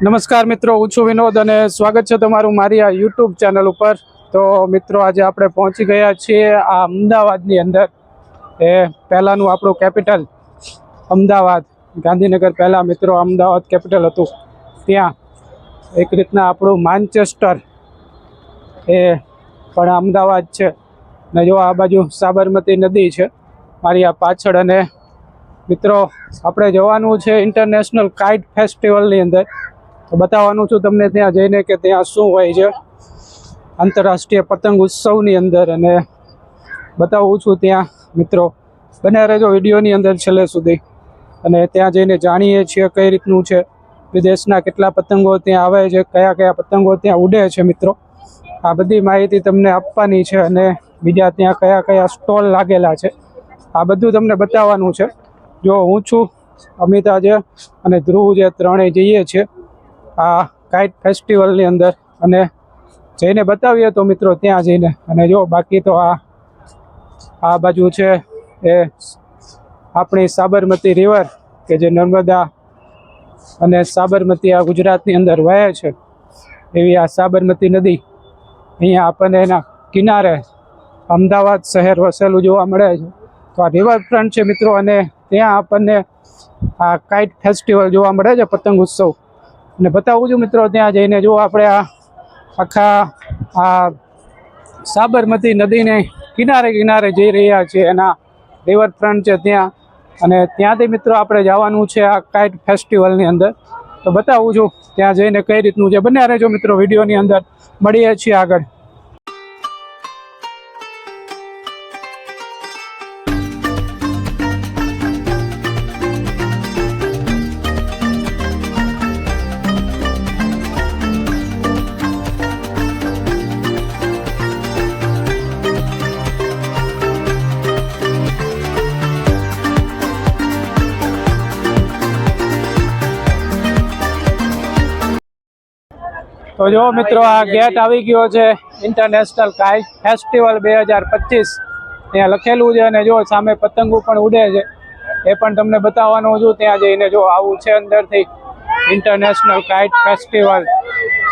નમસ્કાર મિત્રો, હું છું વિનોદ અને સ્વાગત છે તમારું મારી આ યુટ્યુબ ચેનલ ઉપર. તો મિત્રો, આજે આપણે પહોંચી ગયા છીએ આ અમદાવાદની અંદર. એ પહેલાંનું આપણું કેપિટલ અમદાવાદ. ગાંધીનગર પહેલાં મિત્રો, અમદાવાદ કેપિટલ હતું. ત્યાં એક રીતના આપણું માન્ચેસ્ટર એ પણ અમદાવાદ છે. ને જો આ બાજુ સાબરમતી નદી છે, મારી આ પાછળ. અને મિત્રો, આપણે જવાનું છે ઇન્ટરનેશનલ કાઇટ ફેસ્ટિવલની અંદર. તો બતાવવાનું છું તમને ત્યાં જઈને કે ત્યાં શું હોય છે. આંતરરાષ્ટ્રીય પતંગ ઉત્સવની અંદર અને બતાવું છું ત્યાં, મિત્રો, બને રહેજો વિડીયોની અંદર છેલ્લે સુધી. અને ત્યાં જઈને જાણીએ છીએ કઈ રીતનું છે, વિદેશના કેટલા પતંગો ત્યાં આવે છે, કયા કયા પતંગો ત્યાં ઉડે છે, મિત્રો. આ બધી માહિતી તમને આપવાની છે અને બીજા ત્યાં કયા કયા સ્ટોલ લાગેલા છે. આ બધું તમને બતાવવાનું છે. જો હું છું અમિતા છે અને ધ્રુવ જે ત્રણેય જઈએ છીએ. આ કાઇટ ફેસ્ટિવલની અંદર. અને જઈને બતાવીએ તો મિત્રો ત્યાં જઈને. અને જો બાકી તો આ આ બાજુ છે એ આપણી સાબરમતી રિવર કે જે નર્મદા અને સાબરમતી આ ગુજરાતની અંદર વહે છે. એવી આ સાબરમતી નદી અહીંયા આપણને એના કિનારે અમદાવાદ શહેર વસેલું જોવા મળે છે. તો આ રિવરફ્રન્ટ છે મિત્રો અને ત્યાં આપણને આ કાઇટ ફેસ્ટિવલ જોવા મળે છે, પતંગ ઉત્સવ. અને બતાવું છું મિત્રો, ત્યાં જઈને જો આપણે આ આખા આ સાબરમતી નદીને કિનારે કિનારે જઈ રહ્યા છીએ એના રિવરફ્રન્ટ છે ત્યાં. અને ત્યાંથી મિત્રો આપણે જવાનું છે આ કાઇટ ફેસ્ટિવલની અંદર. તો બતાવું છું, ત્યાં જઈને કઈ રીતનું છે. બંને રહેજો મિત્રો વિડીયોની અંદર મળીએ છીએ આગળ. તો જો મિત્રો, આ ગેટ આવી ગયો છે ઇન્ટરનેશનલ કાઇટ ફેસ્ટિવલ બે હજાર પચીસ. ત્યાં લખેલું છે અને જો સામે પતંગો પણ ઉડે છે. એ પણ તમને બતાવવાનું છું. ત્યાં જઈને જો આવું છે અંદરથી. ઇન્ટરનેશનલ કાઇટ ફેસ્ટિવલ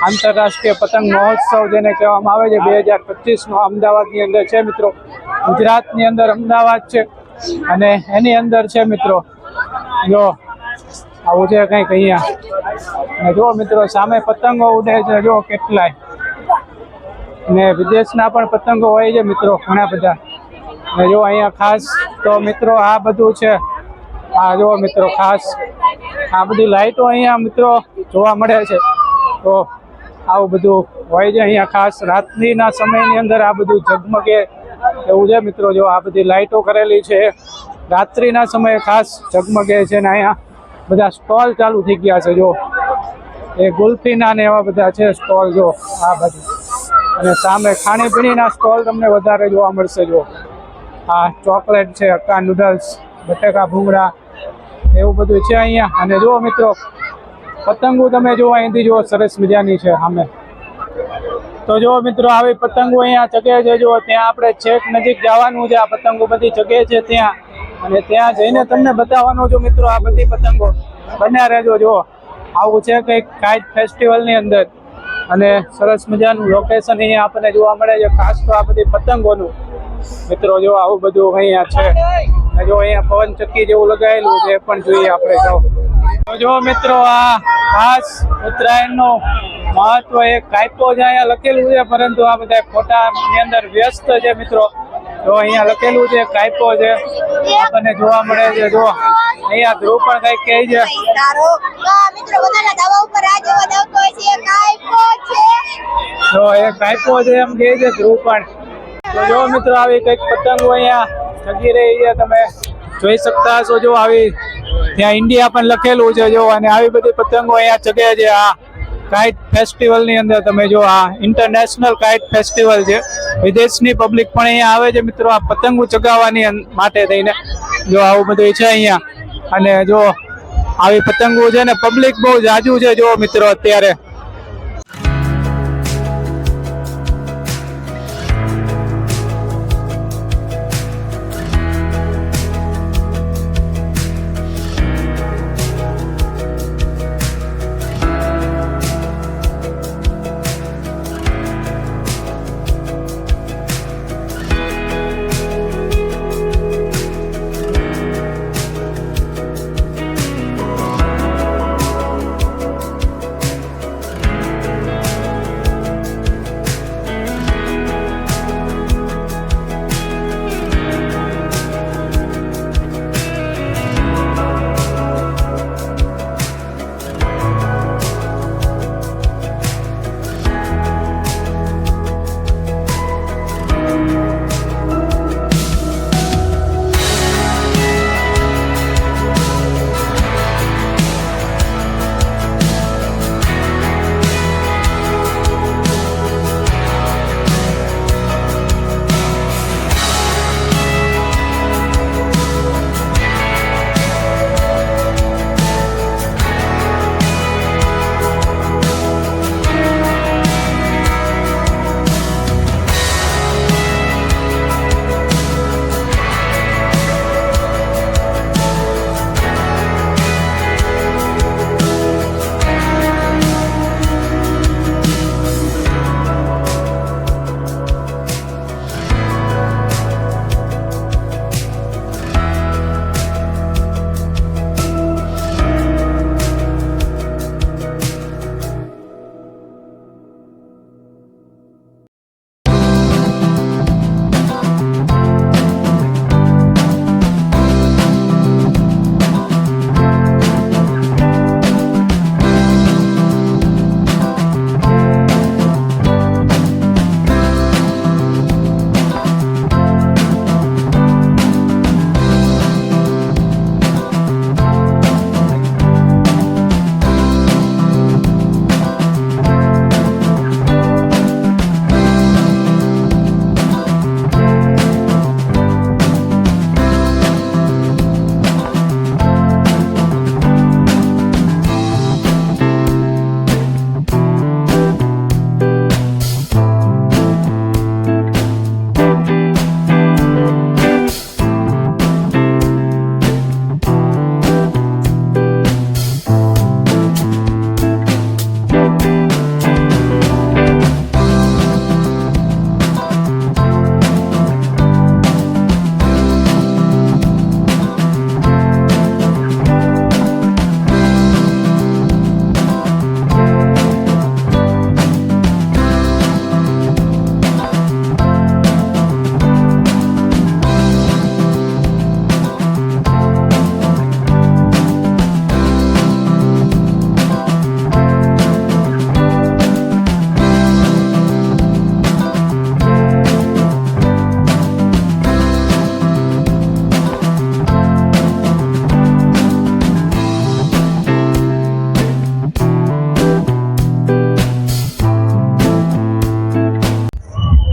આંતરરાષ્ટ્રીય પતંગ મહોત્સવ જેને કહેવામાં આવે છે, બે હજાર પચીસનો અમદાવાદની અંદર છે મિત્રો. ગુજરાતની અંદર અમદાવાદ છે. અને એની અંદર છે મિત્રો, જો આવું છે કંઈક અહીંયા. ને જો મિત્રો, સામે પતંગો ઉડે છે જો કેટલાય. ને વિદેશના પણ પતંગો હોય છે મિત્રો, ઘણા બધા. ને જો અહીંયા ખાસ તો મિત્રો, આ બધું છે. આ જો મિત્રો, ખાસ. આ બધી લાઈટો અહીંયા મિત્રો જોવા મળે છે. તો આવું બધું હોય છે અહીંયા ખાસ. રાત્રિના સમયની અંદર આ બધું ઝગમગે એવું છે મિત્રો, જો આ બધી લાઈટો કરેલી છે. રાત્રિના સમયે ખાસ ઝગમગે છે ને અહીંયા. બધા સ્ટોલ ચાલુ થઈ ગયા છે, જો. એ ગુલ્ફીના ને એવા બધા છે સ્ટોલ, જો. આ બાજુ. અને સામે ખાણીપીણીના સ્ટોલ તમને વધારે જોવા મળશે, જો. આ ચોકલેટ છે, અક્કા નૂડલ્સ, બટેકા ભૂંગળા, એવું બધું છે અહીંયા. અને જુઓ મિત્રો, પતંગો તમે જુઓ અહીંથી જુઓ સરસ મજાની છે સામે. તો જો મિત્રો, આવી પતંગો અહીંયા ચગે છે, જો. ત્યાં આપણે છેક નજીક જવાનું છે. આ પતંગો બધી ચગે છે ત્યાં. અને ત્યાં જઈને તમને બતાવવાનો છું મિત્રો આ બધી પતંગો બન્યા રહેજો જો આવું છે કંઈક કાઇટ ફેસ્ટિવલની અંદર. અને સરસ મજાનું લોકેશન અહીંયા આપણને જોવા મળે છે, ખાસ તો આ બધી પતંગોનું. મિત્રો, જો આવું બધું અહીંયા છે. જો અહીંયા પવન ચક્કી જેવું લગાવેલું છે, એ પણ જોઈએ આપણે જો તો જો મિત્રો, આ ખાસ ઉત્તરાયણનો મહત્વ એક કાયપો છે અહીંયા લખેલું છે, પરંતુ આ બધા ફોટાની અંદર વ્યસ્ત છે, મિત્રો. તો અહીંયા લખેલું છે, કાયપો છે. આપણને જોવા મળે છે જો અહીંયા ધ્રુવ પણ કંઈક કહે છે. મિત્રો તો એ કાયપો છે, એમ કહે છે ધ્રુવ પણ. તો જો મિત્રો, આવી કંઈક પતંગો અહીંયા ચગી રહી છે. તમે જોઈ શકતા છો જો આવી ત્યાં ઇન્ડિયા પણ લખેલું છે જો અને આવી બધી પતંગો અહીંયા ચગે છે, આ કાઇટ ફેસ્ટિવલની અંદર તમે જો આ ઇન્ટરનેશનલ કાઇટ ફેસ્ટિવલ છે, વિદેશની પબ્લિક પણ અહીંયા આવે છે મિત્રો, આ પતંગો ચગાવવાની માટે થઈને. જો આવું બધું છે અહીંયા. અને જો આવી પતંગો છે ને, પબ્લિક બહુ જાજુ છે, જો મિત્રો, અત્યારે.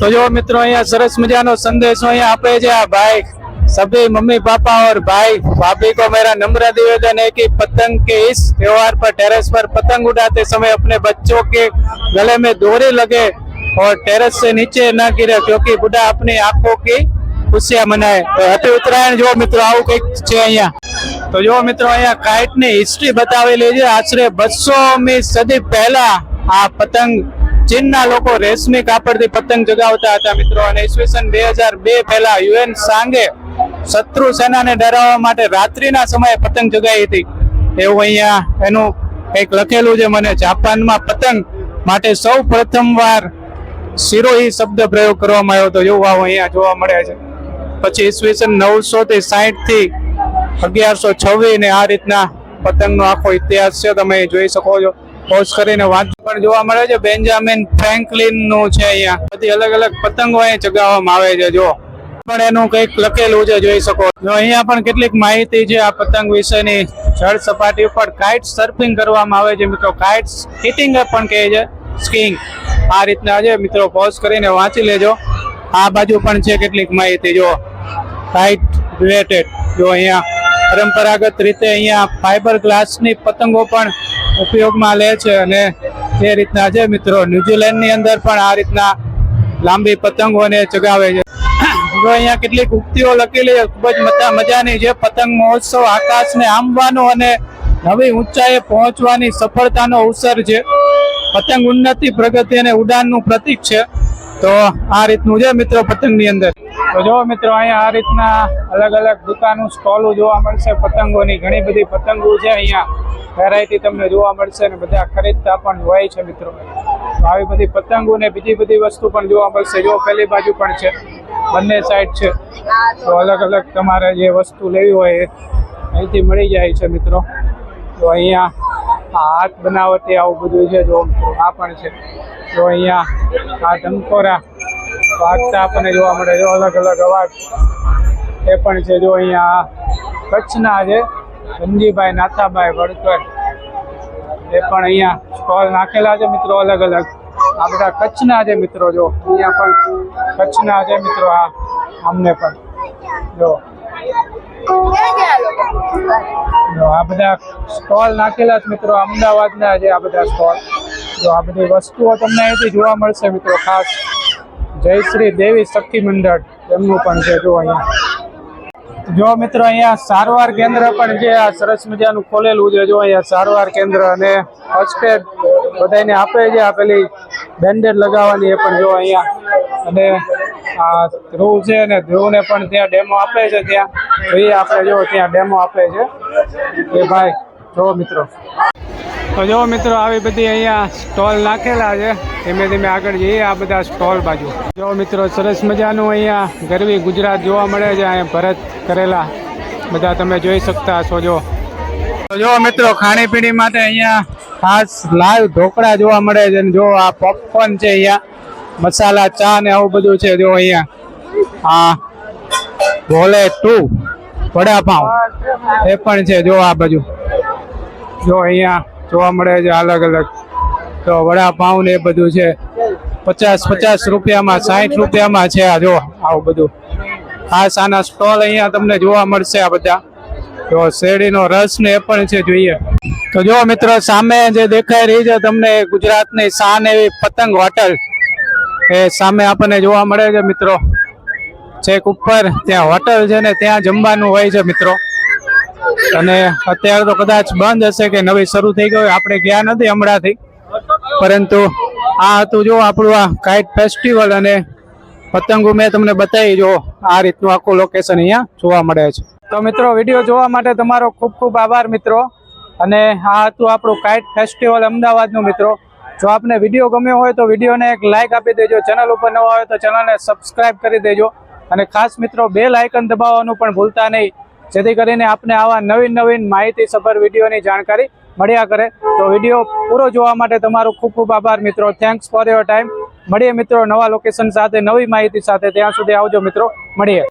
तो जो मित्रों અહીંયા સરસ મજાનો સંદેશો અહીંયા આપે છે આ ભાઈ सभी मम्मी पापा और भाई भाभी को मेरा नम्र निवेदन है कि पतंग के इस त्योहार पर टेरेस पर पतंग उड़ाते समय अपने बच्चों के गले में डोरी लगे और टेरेस से नीचे न गिरे क्योंकि बुढ़ा अपनी आंखों की ખુશિયા મનાય તો હેપી ઉત્તરાયણ જો મિત્રો આવું કંઈક છે અહીંયા તો જો મિત્રો અહીંયા કાઇટ ની હિસ્ટ્રી બતાવેલી છે આશરે બસોમી સદી પહેલા આ પતંગ ચીનના લોકો રેશમી કાપડથી પતંગ જગાવતા હતા મિત્રો. અને ઈસવીસન બે હજાર બે પહેલા યુએન સાંગે શત્રુ સેનાને ડરાવવા માટે રાત્રિના સમયે પતંગ જગાવી હતી. એવું અહીંયા એનું કંઈક લખેલું છે મને. જાપાનમાં પતંગ માટે સૌ પ્રથમવાર સિરોહી શબ્દ પ્રયોગ કરવામાં આવ્યો હતો. એવું આવું અહીંયા જોવા મળે છે. પછી ઈસવીસન નવસો થી સાહીઠથી અગિયારસો છવ્વીસ ને આ રીતના પતંગનો આખો ઇતિહાસ છે. તમે જોઈ શકો છો. પોઝ કરીને વાંચ પણ જોવા મળે છે. બેન્જામિન ફ્રેન્કલિનનું છે અહીંયા. બધી અલગ અલગ પતંગો અહીંયા ચગાવવામાં આવે છે. જો પણ એનું કંઈક લખેલું છે, જોઈ શકો. અહીંયા પણ કેટલીક માહિતી છે આ પતંગ વિશેની. જળ સપાટી ઉપર કાઇટ સર્ફિંગ કરવામાં આવે છે, મિત્રો. કાઇટ સ્કીટિંગ પણ કહે છે. સ્કીંગ. આ રીતના છે, મિત્રો. પોઝ કરીને વાંચી લેજો. આ બાજુ પણ છે કેટલીક માહિતી જો કાઇટ રિલેટેડ. જો અહીંયા પરંપરાગત રીતે અહીંયા ફાઈબર ગ્લાસની પતંગો પણ ઉપયોગમાં લે છે અને એ રીતના છે મિત્રો. ન્યુઝીલેન્ડની અંદર પણ આ રીતના લાંબી પતંગોને ચગાવે છે. જો અહીંયા કેટલીક ઉક્તિઓ લખેલી ખૂબ જ મજા, મજાની છે. પતંગ મહોત્સવ આકાશને આંબવાનો અને નવી ઊંચાઈએ પહોંચવાની સફળતાનો અવસર છે. પતંગ ઉન્નતિ પ્રગતિ અને ઉડાનનું પ્રતીક છે. તો આ રીતનું છે મિત્રો પતંગની અંદર. તો જો મિત્રો, અહીંયા આ રીતના અલગ અલગ દુકાનો, સ્ટોલો જોવા મળશે. પતંગોની ઘણી બધી પતંગો છે અહીંયા. વેરાયટી તમને જોવા મળશે અને બધા ખરીદતા પણ હોય છે મિત્રો. આવી બધી પતંગો ને બીજી બધી વસ્તુ પણ જોવા મળશે. જો પેલી બાજુ પણ છે, બંને સાઈડ છે. તો અલગ અલગ તમારે જે વસ્તુ લેવી હોય એ અહીંથી મળી જાય છે મિત્રો. તો અહીંયા હાથ બનાવટી આવું બધું છે, જો આ પણ છે. જો અહીંયા આ ધમકોરા વાગતા આપણને જોવા મળે છે, અલગ અલગ અવાજ એ પણ છે. જો અહીંયા કચ્છના છે ધનજીભાઈ નાથાભાઈ વડકર એ પણ અહીંયા સ્ટોલ નાખેલા છે મિત્રો, અલગ અલગ. આ બધા કચ્છના છે મિત્રો, જો. અહીંયા પણ કચ્છના છે મિત્રો, આ. અમને પણ. જો. આ બધા સ્ટોલ નાખેલા છે મિત્રો, અમદાવાદના છે આ બધા સ્ટોલ જો આ બધી વસ્તુઓ તમને અહીંથી જોવા મળશે મિત્રો, ખાસ. જય શ્રી દેવી શક્તિ મંડળ, એમનું પણ છે, જો અહીંયા. જો મિત્રો, અહીંયા સારવાર કેન્દ્ર પણ છે, આ સરસ મજાનું ખોલેલું છે, જો અહીંયા સારવાર કેન્દ્ર અને ફર્સ્ટ એડ બધાને આપે છે આ પેલી બેન્ડેડ લગાવવાની એ પણ જો અહીંયા. અને આ ધ્રુવ છે અને ધ્રુવને પણ ત્યાં ડેમો આપે છે ત્યાં. એ આપણે જો ત્યાં ડેમો આપે છે. એ ભાઈ જો મિત્રો. તો જો મિત્રો, આવી બધી અહીંયા સ્ટોલ નાખેલા છે. ધીમે ધીમે આગળ જઈએ આ બધા સ્ટોલ બાજુ. જો મિત્રો, સરસ મજાનું અહીંયા ગરવી ગુજરાત જોવા મળે છે. અહીંયા ભરત કરેલા. બધા તમે જોઈ શકતા છો જો જો મિત્રો, ખાણીપીણી માટે અહીંયા ખાસ લાઈવ ઢોકળા જોવા મળે છે. જો આ પોપકોર્ન છે અહીંયા. મસાલા, ચા ને આવું બધું છે જો અહીંયા. આ ભોલે ટુ, વડાપાઉં. એ પણ છે જો આ બાજુ. જો અહીંયા જોવા મળે છે અલગ અલગ. તો વડાપાઉં ને એ બધું છે. પચાસ પચાસ રૂપિયામાં સાઠ રૂપિયામાં છે આ જો આવું બધું. ખાસ આના સ્ટોલ અહીંયા તમને જોવા મળશે આ બધા. તો શેરડીનો રસ ને એ પણ છે જોઈએ. તો જો મિત્રો, સામે જે દેખાઈ રહી છે તમને ગુજરાતની શાન એવી પતંગ હોટલ. એ સામે આપણને જોવા મળે છે મિત્રો. છેક ઉપર ત્યાં હોટલ છે ને ત્યાં જમવાનું હોય છે મિત્રો. અને અત્યારે તો કદાચ બંધ હશે કે નવી શરૂ થઈ ગઈ આપણે ગયા નથી હમણાંથી. પરંતુ આ હતું જો આપણું આ કાઇટ ફેસ્ટિવલ અને પતંગો મેં તમને બતાવી, જો આ રીતનું આખું લોકેશન અહીંયા જોવા મળે છે. તો મિત્રો, વીડિયો જોવા માટે તમારો ખૂબ ખૂબ આભાર મિત્રો. અને આ હતું આપણું કાઇટ ફેસ્ટિવલ અમદાવાદનું મિત્રો. જો આપને વીડિયો ગમ્યો હોય તો વિડીયોને એક લાઇક આપી દેજો. ચેનલ ઉપર નવા હોય તો ચેનલને સબસ્ક્રાઇબ કરી દેજો. અને ખાસ મિત્રો, બે લાઇકન દબાવવાનું પણ ભૂલતા નહીં. જેથી કરીને આપને આવા નવીન નવીન માહિતી સભર વિડીયોની જાણકારી મળ્યા કરે. તો વીડિયો પૂરો જોવા માટે તમારો ખૂબ ખૂબ આભાર મિત્રો. થેન્ક્સ ફોર યોર ટાઈમ મળીએ મિત્રો નવા લોકેશન સાથે, નવી માહિતી સાથે. ત્યાં સુધી આવજો મિત્રો. મળીએ.